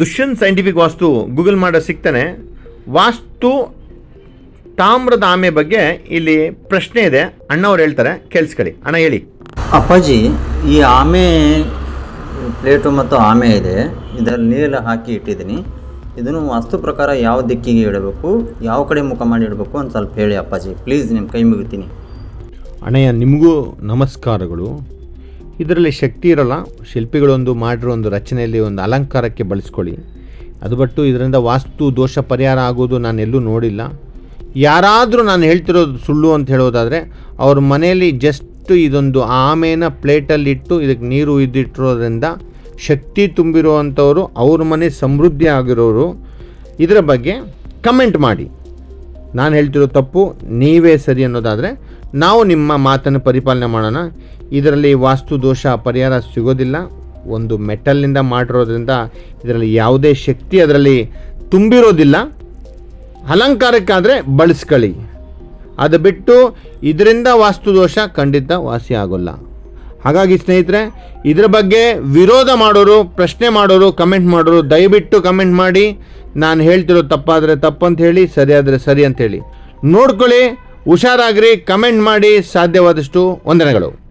Dushyant scientific ವಾಸ್ತು Google ಮಾಡೋ ಸಿಗ್ತಾನೆ. ವಾಸ್ತು ತಾಮ್ರದ ಆಮೆ ಬಗ್ಗೆ ಇಲ್ಲಿ ಪ್ರಶ್ನೆ ಇದೆ. ಅಣ್ಣವ್ರು ಹೇಳ್ತಾರೆ ಕೇಳಿಸ್ಕೊಳ್ಳಿ. ಅಣ್ಣ ಹೇಳಿ. ಅಪ್ಪಾಜಿ ಈ ಆಮೆ ಪ್ಲೇಟು ಮತ್ತು ಆಮೆ ಇದೆ. ಇದರಲ್ಲಿ ನೀರೆಲ್ಲ ಹಾಕಿ ಇಟ್ಟಿದ್ದೀನಿ. ಇದನ್ನು ವಾಸ್ತು ಪ್ರಕಾರ ಯಾವ ದಿಕ್ಕಿಗೆ ಇಡಬೇಕು ಯಾವ ಕಡೆ ಮುಖ ಮಾಡಿ ಇಡಬೇಕು ಅಂತ ಸ್ವಲ್ಪ ಹೇಳಿ ಅಪ್ಪಾಜಿ. ಪ್ಲೀಸ್ ನಿಮ್ಮ ಕೈ ಮುಗಿತೀನಿ. ಅಣ್ಣಯ್ಯ ನಿಮಗೂ ನಮಸ್ಕಾರಗಳು. ಇದರಲ್ಲಿ ಶಕ್ತಿ ಇರಲ್ಲ. ಶಿಲ್ಪಿಗಳೊಂದು ಮಾಡಿರೋ ಒಂದು ರಚನೆಯಲ್ಲಿ ಒಂದು ಅಲಂಕಾರಕ್ಕೆ ಬಳಸ್ಕೊಳ್ಳಿ. ಅದು ಬಿಟ್ಟು ಇದರಿಂದ ವಾಸ್ತು ದೋಷ ಪರಿಹಾರ ಆಗೋದು ನಾನು ಎಲ್ಲೂ ನೋಡಿಲ್ಲ. ಯಾರಾದರೂ ನಾನು ಹೇಳ್ತಿರೋದು ಸುಳ್ಳು ಅಂತ ಹೇಳೋದಾದರೆ, ಅವ್ರ ಮನೆಯಲ್ಲಿ ಜಸ್ಟ್ ಇದೊಂದು ಆಮೇನ ಪ್ಲೇಟಲ್ಲಿಟ್ಟು ಇದಕ್ಕೆ ನೀರು ಇದ್ದಿಟ್ಟಿರೋದ್ರಿಂದ ಶಕ್ತಿ ತುಂಬಿರುವಂಥವರು, ಅವ್ರ ಮನೆ ಸಮೃದ್ಧಿ ಆಗಿರೋರು, ಇದರ ಬಗ್ಗೆ ಕಮೆಂಟ್ ಮಾಡಿ. ನಾನು ಹೇಳ್ತಿರೋ ತಪ್ಪು ನೀವೇ ಸರಿ ಅನ್ನೋದಾದರೆ ನಾವು ನಿಮ್ಮ ಮಾತನ್ನು ಪರಿಪಾಲನೆ ಮಾಡೋಣ. ಇದರಲ್ಲಿ ವಾಸ್ತು ದೋಷ ಪರಿಹಾರ ಸಿಗೋದಿಲ್ಲ. ಒಂದು ಮೆಟಲ್ನಿಂದ ಮಾಡಿರೋದ್ರಿಂದ ಇದರಲ್ಲಿ ಯಾವುದೇ ಶಕ್ತಿ ಅದರಲ್ಲಿ ತುಂಬಿರೋದಿಲ್ಲ. ಅಲಂಕಾರಕ್ಕಾದರೆ ಬಳಸ್ಕೊಳ್ಳಿ. ಅದು ಬಿಟ್ಟು ಇದರಿಂದ ವಾಸ್ತು ದೋಷ ಖಂಡಿತ ವಾಸಿ ಆಗೋಲ್ಲ. ಹಾಗಾಗಿ ಸ್ನೇಹಿತರೆ, ಇದರ ಬಗ್ಗೆ ವಿರೋಧ ಮಾಡೋರು, ಪ್ರಶ್ನೆ ಮಾಡೋರು ಕಮೆಂಟ್ ಮಾಡೋರು, ದಯವಿಟ್ಟು ಕಮೆಂಟ್ ಮಾಡಿ. ನಾನು ಹೇಳ್ತಿರೋ ತಪ್ಪಾದರೆ ತಪ್ಪಂತ ಹೇಳಿ, ಸರಿಯಾದರೆ ಸರಿ ಅಂತ ಹೇಳಿ. ನೋಡ್ಕೊಳ್ಳಿ, ಹುಷಾರಾಗ್ರಿ ಕಮೆಂಟ್ ಮಾಡಿ ಸಾಧ್ಯವಾದಷ್ಟು ವಂದನೆಗಳು.